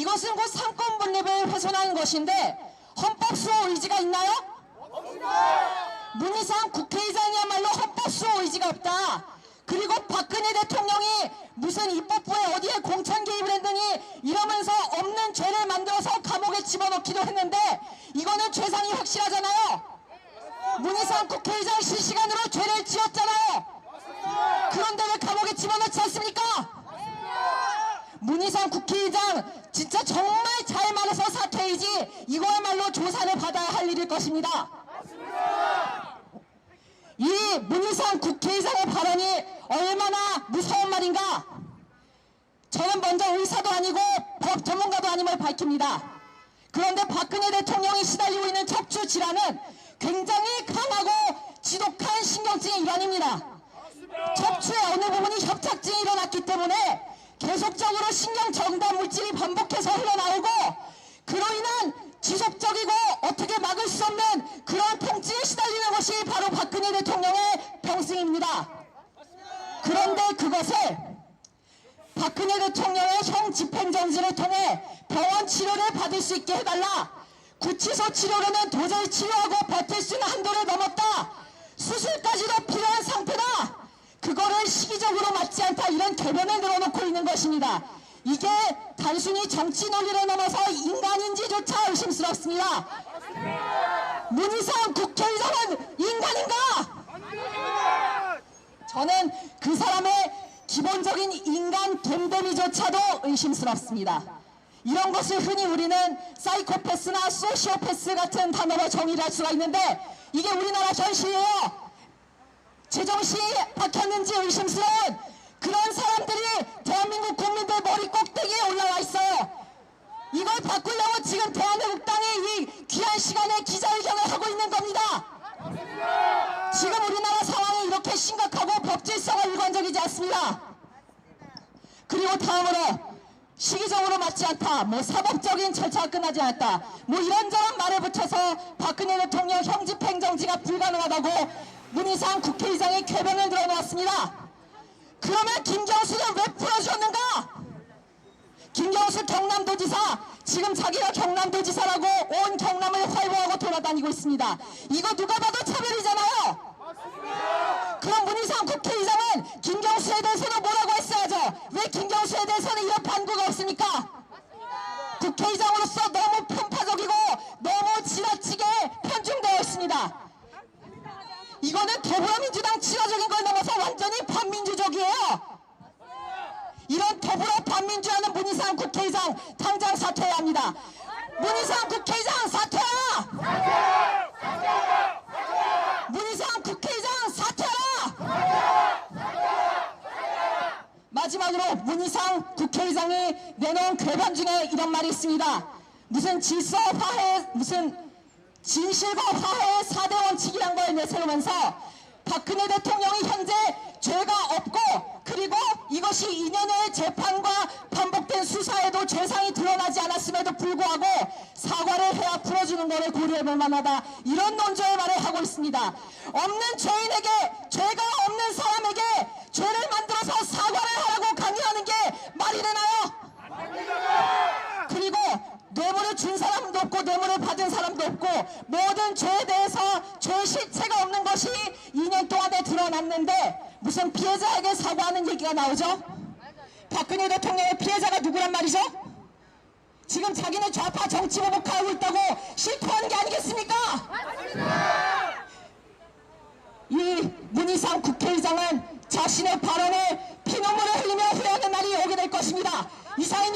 이것은 곧 상권 분립을 훼손하는 것인데 헌법 수호 의지가 있나요? 문희상 국회의장이야말로 헌법 수호 의지가 없다. 그리고 박근혜 대통령이 무슨 입법부에 어디에 공천 개입을 했더니 이러면서 없는 죄를 만들어서 감옥에 집어넣기도 했는데 이거는 죄상이 확실하잖아요. 문희상 국회의장 실시간으로 죄를 지었잖아요. 그런데 왜 감옥에 집어넣지 않습니까? 문희상 국회의장 진짜 정말 잘 말해서 사퇴이지 이거야말로 조사를 받아야 할 일일 것입니다. 이 문희상 국회의장의 발언이 얼마나 무서운 말인가? 저는 먼저 의사도 아니고 법 전문가도 아님을 밝힙니다. 그런데 박근혜 대통령이 시달리고 있는 척추 질환은 굉장히 강하고 지독한 신경증의 일환입니다. 어 계속적으로 신경 정단 물질이 반복해서 흘러나오고 그로 인한 지속적이고 어떻게 막을 수 없는 그런 통증에 시달리는 것이 바로 박근혜 대통령의 병증입니다. 그런데 그것을 박근혜 대통령의 형 집행정지를 통해 병원 치료를 받을 수 있게 해달라. 구치소 치료로는 도저히 치료하고 버틸 수 있는 한도를 넘었다. 수술까지도 필요한 상태다. 그거를 시기적으로 맞지 않다. 이런 개변을 있는 것입니다. 이게 단순히 정치 논리를 넘어서 인간인지조차 의심스럽습니다. 문희상 국회의장은 인간인가? 저는 그 사람의 기본적인 인간 됨됨이조차도 의심스럽습니다. 이런 것을 흔히 우리는 사이코패스나 소시오패스 같은 단어로 정의를 할 수가 있는데 이게 우리나라 현실이에요. 제정신이 박혔는지 의심스러운 그런 사람들이 대한민국 국민들 머리 꼭대기에 올라와 있어요. 이걸 바꾸려고 지금 대한민국당이 이 귀한 시간에 기자회견을 하고 있는 겁니다. 지금 우리나라 상황이 이렇게 심각하고 법질서가 일관적이지 않습니다. 그리고 다음으로 시기적으로 맞지 않다. 뭐 사법적인 절차가 끝나지 않았다. 뭐 이런저런 말을 붙여서 박근혜 대통령 형집행정지가 불가능하다고 문희상 국회의장이 궤변을 들어놓았습니다. 그러면 김경수는 왜 풀어주었는가? 김경수 경남도지사 지금 자기가 경남도지사라고 온 경남을 활보하고 돌아다니고 있습니다. 이거 누가 봐도 차별이잖아요. 그럼 문희상 국회의장은 김경수에 대해서는 뭐라고 했어야죠? 왜 김경수에 대해서는 이런 반구가 없습니 문희상 국회의장 당장 사퇴해야 합니다. 문희상 국회의장 사퇴하라! 문희상 국회의장 사퇴하라! 마지막으로 문희상 국회의장이 내놓은 괴반 중에 이런 말이 있습니다. 무슨 질서 화해, 무슨 진실과 화해의 4대 원칙이란 걸 내세우면서 박근혜 대통령이 현재 죄가 없고 그리고 이것이 2년의 재판과 반복된 수사에도 죄상이 드러나지 않았음에도 불구하고 사과를 해야 풀어주는 것을 고려해볼 만하다 이런 논조의 말을 하고 있습니다 없는 죄인에게 죄가 없는 사람에게 죄를 만들어서 사과를 하라고 강요하는 게 말이 되나요? 그리고 뇌물을 준 사람도 없고 뇌물을 받은 사람도 없고 모든 죄에 대해서 죄 실체가 없는 것이 2년 동안에 드러났는데 무슨 피해자에게 사과하는 얘기가 나오죠? 박근혜 대통령의 피해자가 누구란 말이죠? 지금 자기는 좌파 정치 보복하고 있다고 실토하는 게 아니겠습니까? 이 문희상 국회의장은 자신의 발언에 피눈물을 흘리며 후회하는 날이 오게 될 것입니다. 이상입니다.